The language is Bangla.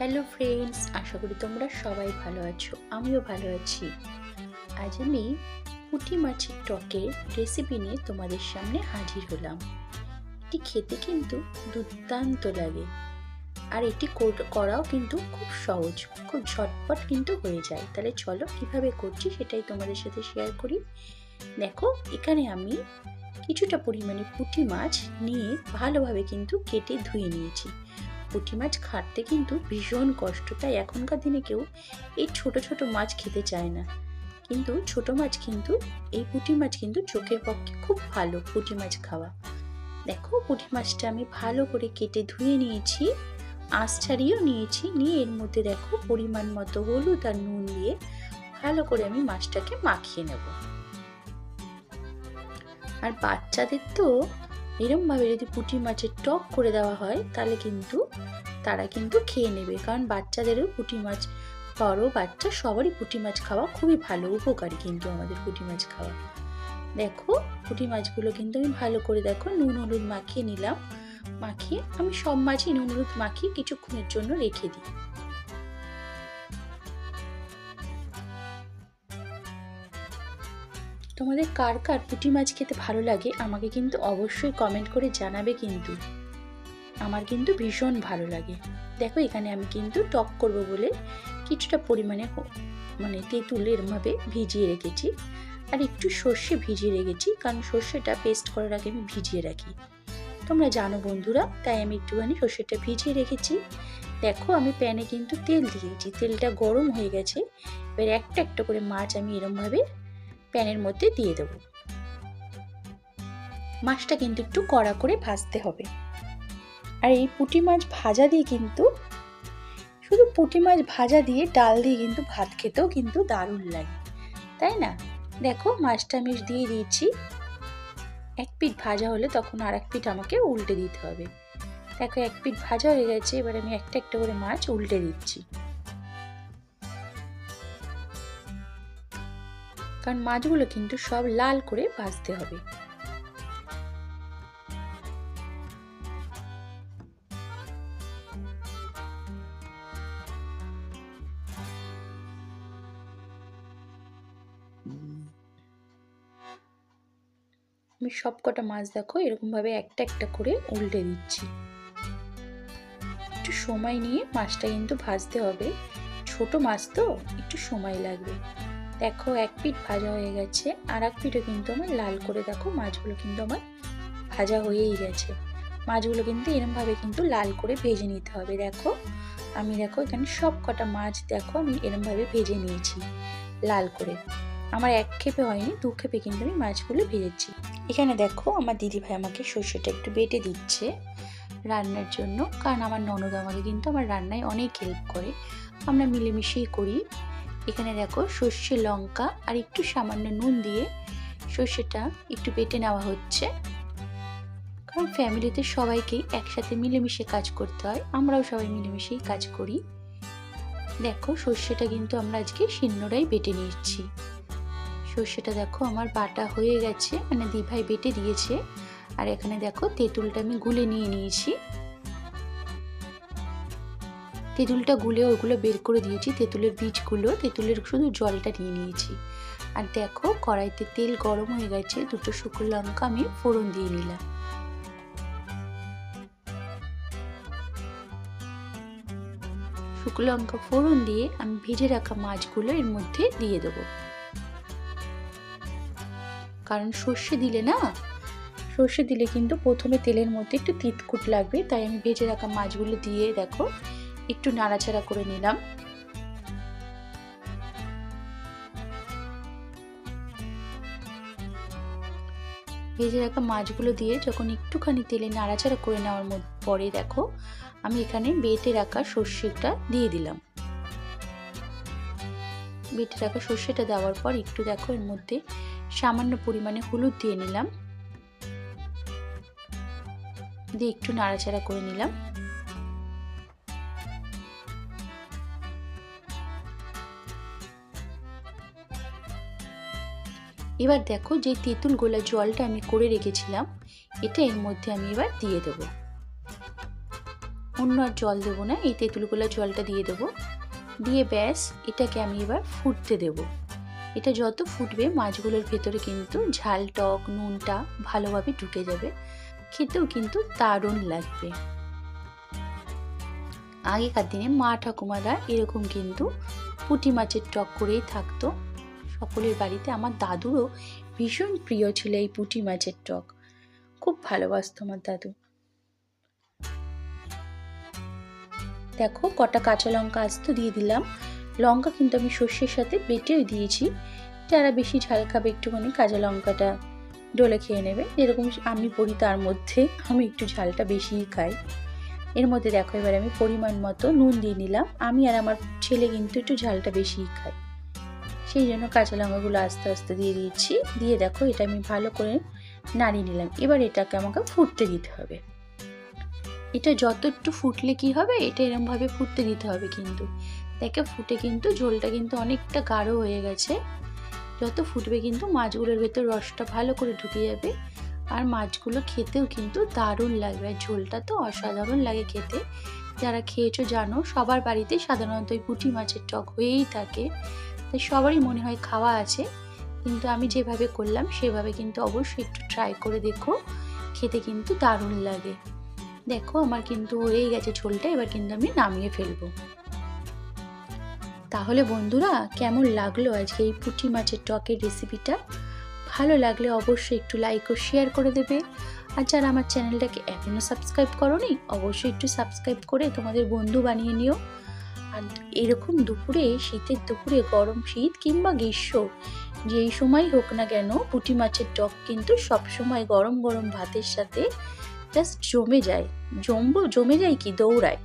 হ্যালো ফ্রেন্ডস, আশা করি তোমরা সবাই ভালো আছো, আমিও ভালো আছি। আজ আমি পুঁটি মাছের টকের রেসিপি নিয়ে তোমাদের সামনে হাজির হলাম। এটি খেতে কিন্তু দুর্দান্ত লাগে। আর এটি কর- করাও কিন্তু খুব সহজ, খুব ঝটপট কিন্তু হয়ে যায়। তাহলে চলো কীভাবে করছি সেটাই তোমাদের সাথে শেয়ার করি। দেখো, এখানে আমি কিছুটা পরিমাণে পুঁটি মাছ নিয়ে ভালোভাবে কিন্তু কেটে ধুয়ে নিয়েছি। পুঁটি মাছ খাটতে কিন্তু ভীষণ কষ্ট। তাই এখনকার দিনে কেউ এই ছোট ছোট মাছ খেতে চায় না। কিন্তু ছোট মাছ কিন্তু, এই পুঁটি মাছ কিন্তু চোখের পক্ষে খুব ভালো পুঁটি মাছ খাওয়া। দেখো পুঁটি মাছটা আমি ভালো করে কেটে ধুয়ে নিয়েছি, আঁশ ছাড়িয়েও নিয়েছি, নিয়ে এর মধ্যে দেখো পরিমাণ মতো হলুদ আর নুন দিয়ে ভালো করে আমি মাছটাকে মাখিয়ে নেব। আর বাচ্চাদের তো এরমভাবে যদি পুঁটি মাছের টক করে দেওয়া হয়, তাহলে কিন্তু তারা কিন্তু খেয়ে নেবে। কারণ বাচ্চাদেরও পুঁটি মাছ বড় বাচ্চা সবারই পুঁটি মাছ খাওয়া খুবই ভালো, উপকারী কিন্তু আমাদের পুঁটি মাছ খাওয়া। দেখো, পুঁটি মাছগুলো কিন্তু আমি ভালো করে দেখো, নুন, হলুদ মাখিয়ে নিলাম। মাখিয়ে আমি সব মাছই নুন, হলুদ মাখিয়ে কিছুক্ষণের জন্য রেখে দিই। তোমাদের কার কার পুঁটি মাছ খেতে ভালো লাগে আমাকে কিন্তু অবশ্যই কমেন্ট করে জানাবে কিন্তু। আমার কিন্তু ভীষণ ভালো লাগে। দেখো এখানে আমি কিন্তু টক করব বলে কিছুটা পরিমাণে মানে তেঁতুল এরমভাবে ভিজিয়ে রেখেছি। আর একটু সর্ষে ভিজিয়ে রেখেছি, কারণ সর্ষেটা পেস্ট করার আগে আমি ভিজিয়ে রাখি। তোমরা জানো বন্ধুরা, তাই আমি একটুখানি সর্ষেটা ভিজিয়ে রেখেছি। দেখো আমি প্যানে কিন্তু তেল দিয়েছি, তেলটা গরম হয়ে গেছে। এবার একটা একটা করে মাছ আমি এরমভাবে প্যানের মধ্যে দিয়ে দেবো। মাছটা কিন্তু একটু কড়া করে ভাজতে হবে। আর এই পুঁটি মাছ ভাজা দিয়ে কিন্তু, শুধু পুঁটি মাছ ভাজা দিয়ে ডাল দিয়ে কিন্তু ভাত খেতেও কিন্তু দারুণ লাগে। তাই না? দেখো মাছটা আমি দিয়ে দিয়েছি। এক পিঠ ভাজা হলে তখন আর এক পিঠ আমাকে উল্টে দিতে হবে। দেখো এক পিঠ ভাজা হয়ে গেছে, এবার আমি একটা একটা করে মাছ উল্টে দিচ্ছি। কারণ মাছগুলো কিন্তু সব লাল করে ভাজতে হবে। আমি সব কটা মাছ দেখো, এরকমভাবে একটা একটা করে উল্টে দিচ্ছি। একটু সময় নিয়ে মাছটা কিন্তু ভাজতে হবে। ছোট মাছ তো, একটু সময় লাগবে। দেখো, এক পিঠ ভাজা হয়ে গেছে, আর এক পিঠও কিন্তু আমার লাল করে দেখো, মাছগুলো কিন্তু আমার ভাজা হয়েই গেছে। মাছগুলো কিন্তু এরমভাবে কিন্তু লাল করে ভেজে নিতে হবে, দেখো। আমি দেখো, এখানে সব কটা মাছ দেখো, আমি এরমভাবে ভেজে নিয়েছি লাল করে। আমার এক খেপে হয়নি, দু খেপে কিন্তু আমি মাছগুলো ভেজেছি। এখানে দেখো, আমার দিদিভাই আমাকে সর্ষেটা একটু বেটে দিচ্ছে রান্নার জন্য, কারণ আমার ননদ আমাকে কিন্তু আমার রান্নায় অনেক হেল্প করে। আমরা মিলেমিশেই করি। এখানে দেখো সর্ষে, লঙ্কা আর একটু সামান্য নুন দিয়ে সর্ষেটা একটু বেটে নেওয়া হচ্ছে। কারণ ফ্যামিলিতে সবাইকেই একসাথে মিলেমিশে কাজ করতে হয়, আমরাও সবাই মিলেমিশেই কাজ করি। দেখো সর্ষেটা কিন্তু আমরা আজকে শিন্নরাই বেটে নিচ্ছি সর্ষেটা দেখো আমার বাটা হয়ে গেছে মানে দিভাই বেটে দিয়েছে। আর এখানে দেখো তেঁতুলটা আমি গুলে নিয়ে নিয়েছি। তেঁতুলটা গুলে ওগুলো বের করে দিয়েছি, তেঁতুলের বীজগুলো, তেঁতুলের শুধু জলটা নিয়ে নিয়েছি। আর দেখো, কড়াইতে তেল গরম হয়ে গেছে, দুটো শুকনো লঙ্কা আমি ফোড়ন দিয়ে নিলাম। শুকনো লঙ্কা ফোড়ন দিয়ে আমি ভেজে রাখা মাছগুলো এর মধ্যে দিয়ে দেবো। কারণ সর্ষে দিলে না, সর্ষে দিলে কিন্তু প্রথমে তেলের মধ্যে একটু তিতকুট লাগবে, তাই আমি ভেজে রাখা মাছগুলো দিয়ে দেখো একটু নাড়াচাড়া করে নিলাম। ভেজে রাখা মাছগুলো দিয়ে যখন একটুখানি তেলে নাড়াচাড়া করে নেওয়ার পরে দেখো, আমি এখানে বেটে রাখা সর্ষেটা দিয়ে দিলাম। বেটে রাখা সর্ষেটা দেওয়ার পর একটু দেখো, এর মধ্যে সামান্য পরিমাণে হলুদ দিয়ে নিলাম। দিয়ে একটু নাড়াচাড়া করে নিলাম। এবার দেখো যে তেঁতুল গোলা জলটা আমি করে রেখেছিলাম, এটা এর মধ্যে আমি এবার দিয়ে দেবো। অন্য আর জল দেবো না, এই তেঁতুল গোলার জলটা দিয়ে দেবো। দিয়ে ব্যাস, এটাকে আমি এবার ফুটতে দেব। এটা যত ফুটবে, মাছগুলোর ভেতরে কিন্তু ঝাল, টক, নুনটা ভালোভাবে ঢুকে যাবে। খেতেও কিন্তু দারুণ লাগবে। আগেকার দিনে মা ঠাকুমারা এরকম কিন্তু পুঁটি মাছের টক করেই থাকতো। সকলের বাড়িতে আমার দাদুরও ভীষণ প্রিয় ছিল এই পুঁটি মাছের টক। খুব ভালোবাসতো আমার দাদু। দেখো, কটা কাঁচা লঙ্কা আস্ত দিয়ে দিলাম। লঙ্কা কিন্তু আমি সর্ষের সাথে বেটেও দিয়েছি। যারা বেশি ঝাল খাবে একটুখানি কাঁচা লঙ্কাটা ডলে খেয়ে নেবে। যেরকম আমি পড়ি তার মধ্যে আমি একটু ঝালটা বেশিই খাই। এর মধ্যে দেখো, এবার আমি পরিমাণ মতো নুন দিয়ে নিলাম। আমি আর আমার ছেলে কিন্তু একটু ঝালটা বেশিই খাই। সেই জন্য কাঁচা লঙ্কাগুলো আস্তে আস্তে দিয়ে দিচ্ছি। দিয়ে দেখো এটা আমি ভালো করে নাড়িয়ে নিলাম। এবার এটাকে আমাকে ফুটতে দিতে হবে। এটা যত একটু ফুটলে কি হবে, এটা এরমভাবে ফুটতে দিতে হবে কিন্তু। দেখে ফুটে কিন্তু ঝোলটা কিন্তু অনেকটা গাঢ় হয়ে গেছে। যত ফুটবে কিন্তু মাছগুলোর ভেতর রসটা ভালো করে ঢুকে যাবে। আর মাছগুলো খেতেও কিন্তু দারুণ লাগবে। আর ঝোলটা তো অসাধারণ লাগে খেতে। যারা খেয়েছো জানো, সবার বাড়িতে সাধারণত ওই পুঁটি মাছের টক হয়েই থাকে। তাই সবারই মনে হয় খাওয়া আছে, কিন্তু আমি যেভাবে করলাম সেভাবে কিন্তু অবশ্যই একটু ট্রাই করে দেখো, খেতে কিন্তু দারুণ লাগে। দেখো আমার কিন্তু হয়েই গেছে ঝোলটা, এবার কিন্তু আমি নামিয়ে ফেলব। তাহলে বন্ধুরা, কেমন লাগল আজকে এই পুঁটি মাছের টকের রেসিপিটা ভালো লাগলে অবশ্যই একটু লাইক ও শেয়ার করে দেবে। আর যারা আমার চ্যানেলটাকে এখনও সাবস্ক্রাইব করনি, অবশ্যই একটু সাবস্ক্রাইব করে তোমাদের বন্ধু বানিয়ে নিও। আর এরকম দুপুরে, শীতের দুপুরে গরম শীত কিংবা গ্রীষ্ম, যেই সময় হোক না কেন, পুঁটি মাছের টক কিন্তু সব সময় গরম গরম ভাতের সাথে জাস্ট জমে যায়। জমব, জমে যায় কি? দৌড়ায়।